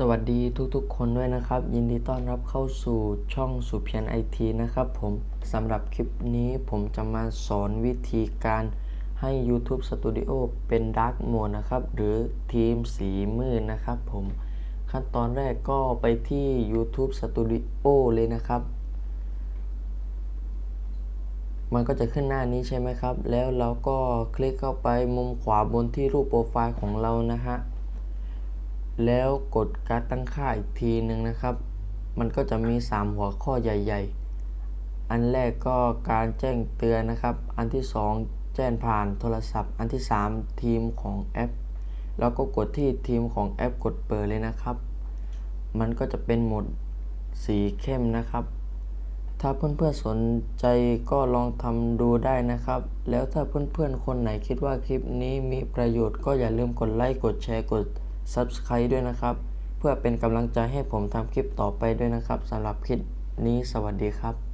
สวัสดีทุกๆ คนด้วยนะครับ ยินดีต้อนรับเข้าสู่ช่องสุเพียนไอทีนะครับผมสำหรับคลิปนี้ผมจะมาสอนวิธีการให้ YouTube Studio เป็น Dark Mode นะครับ หรือทีมสีมืดนะครับผมขั้นตอนแรกก็ไปที่ YouTube Studio เลยนะครับ มันก็จะขึ้นหน้านี้ใช่ไหมครับ แล้วเราก็คลิกเข้าไปมุมขวาบนที่รูปโปรไฟล์ของเรานะฮะ แล้วกดการตั้งค่าอีกทีหนึ่งนะครับ มันก็จะมี 3 หัวข้อใหญ่ ๆ อันแรกก็การแจ้งเตือนนะครับ อันที่ 2 แจ้งผ่านโทรศัพท์ อันที่ 3 ทีมของแอป แล้วก็กดที่ทีมของแอปกดเปิดเลยนะครับ มันก็จะเป็นโหมดสีเข้มนะครับ ถ้าเพื่อนๆสนใจก็ลองทำดูได้นะครับ แล้วถ้าเพื่อนๆคนไหนคิดว่าคลิปนี้มีประโยชน์ก็อย่าลืมกดไลค์ กดแชร์ กด Subscribe ด้วยนะครับ เพื่อเป็นกำลังใจให้ผมทำคลิปต่อไปด้วยนะครับสำหรับคลิปนี้สวัสดีครับ